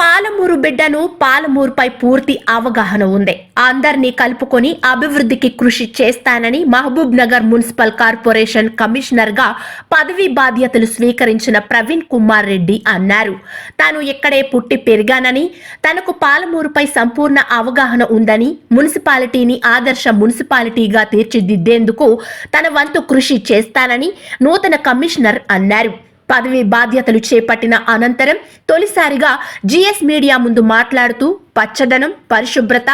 పాలమూరు బిడ్డను పాలమూరుపై పూర్తి అవగాహన ఉంది. అందరినీ కలుపుకొని అభివృద్ధికి కృషి చేస్తానని మహబూబ్ నగర్ మున్సిపల్ కార్పొరేషన్ కమిషనర్గా పదవీ బాధ్యతలు స్వీకరించిన ప్రవీణ్ కుమార్ రెడ్డి అన్నారు. తాను ఇక్కడే పుట్టి పెరిగానని తనకు పాలమూరుపై సంపూర్ణ అవగాహన ఉందని మున్సిపాలిటీని ఆదర్శ మున్సిపాలిటీగా తీర్చిదిద్దేందుకు తన వంతు కృషి చేస్తానని నూతన కమిషనర్ అన్నారు. పదవి బాధ్యతలు చేపట్టిన అనంతరం తొలిసారిగా జిఎస్ మీడియా ముందు మాట్లాడుతూ పచ్చదనం పరిశుభ్రత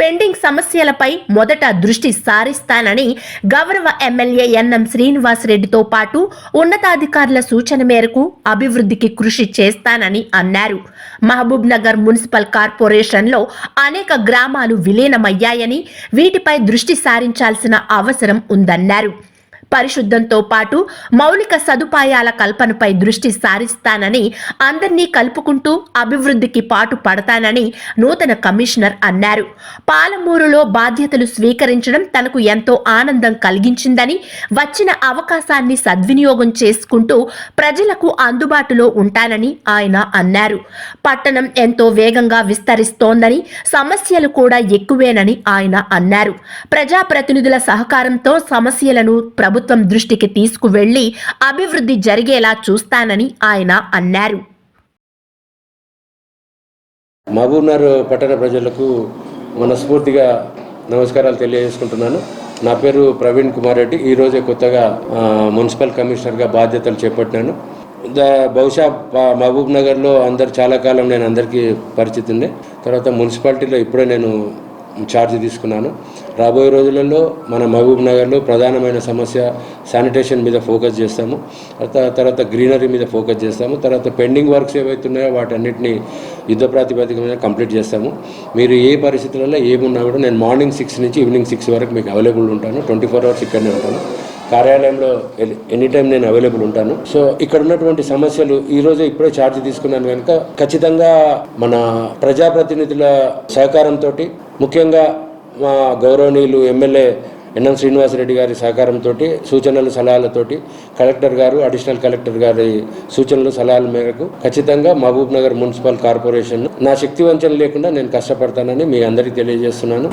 పెండింగ్ సమస్యలపై మొదట దృష్టి సారిస్తానని గౌరవ ఎమ్మెల్యే ఎన్ఎం శ్రీనివాసరెడ్డితో పాటు ఉన్నతాధికారుల సూచన మేరకు అభివృద్ధికి కృషి చేస్తానని అన్నారు. మహబూబ్ నగర్ మున్సిపల్ కార్పొరేషన్లో అనేక గ్రామాలు విలీనమయ్యాయని వీటిపై దృష్టి సారించాల్సిన అవసరం ఉందన్నారు. పరిశుద్ధంతో పాటు మౌలిక సదుపాయాల కల్పనపై దృష్టి సారిస్తానని అందరినీ కలుపుకుంటూ అభివృద్ధికి పాటు పడతానని నూతన కమిషనర్ అన్నారు. పాలమూరులో బాధ్యతలు స్వీకరించడం తనకు ఎంతో ఆనందం కలిగించిందని వచ్చిన అవకాశాన్ని సద్వినియోగం చేసుకుంటూ ప్రజలకు అందుబాటులో ఉంటానని ఆయన అన్నారు. పట్టణం ఎంతో వేగంగా విస్తరిస్తోందని సమస్యలు కూడా ఎక్కువేనని ఆయన అన్నారు. ప్రజాప్రతినిధుల సహకారంతో సమస్యలను ప్రభుత్వం దృష్టికి తీసుకువెళ్ళి అభివృద్ధి జరిగేలా చూస్తానని ఆయన అన్నారు. మహబూబ్నగర్ పట్టణ ప్రజలకు మనస్ఫూర్తిగా నమస్కారాలు తెలియజేసుకుంటున్నాను. నా పేరు ప్రవీణ్ కుమార్ రెడ్డి. ఈరోజే కొత్తగా మున్సిపల్ కమిషనర్గా బాధ్యతలు చేపట్టినాను బహుశా మహబూబ్ నగర్లో అందరు చాలా కాలం నేను అందరికీ పరిచితుండే తర్వాత మున్సిపాలిటీలో ఇప్పుడే నేను ఛార్జ్ తీసుకున్నాను. రాబోయే రోజులలో మన మహబూబ్ నగర్లో ప్రధానమైన సమస్య శానిటేషన్ మీద ఫోకస్ చేస్తాము. తర్వాత తర్వాత గ్రీనరీ మీద ఫోకస్ చేస్తాము. తర్వాత పెండింగ్ వర్క్స్ ఏవైతున్నాయో వాటన్నిటిని యుద్ధ ప్రాతిపదిక మీద కంప్లీట్ చేస్తాము. మీరు ఏ పరిస్థితులలో ఏమున్నా కూడా నేను మార్నింగ్ సిక్స్ నుంచి ఈవినింగ్ సిక్స్ వరకు మీకు అవైలబుల్ ఉంటాను. ట్వంటీ ఫోర్ అవర్స్ ఇక్కడనే ఉంటాను. కార్యాలయంలో ఎ- ఎనీ టైం నేను అవైలబుల్ ఉంటాను. సో ఇక్కడ ఉన్నటువంటి సమస్యలు ఈ ఇప్పుడే ఛార్జ్ తీసుకున్నాను కనుక ఖచ్చితంగా మన ప్రజాప్రతినిధుల సహకారంతో ముఖ్యంగా మా గౌరవనీయులు ఎమ్మెల్యే ఎన్ఎం శ్రీనివాసరెడ్డి గారి సహకారంతో సూచనలు సలహాలతోటి కలెక్టర్ గారు అడిషనల్ కలెక్టర్ గారి సూచనలు సలహాల మేరకు ఖచ్చితంగా మహబూబ్ నగర్ మున్సిపల్ కార్పొరేషన్ నా శక్తి వంచన లేకుండా నేను కష్టపడతానని మీ అందరికీ తెలియజేస్తున్నాను.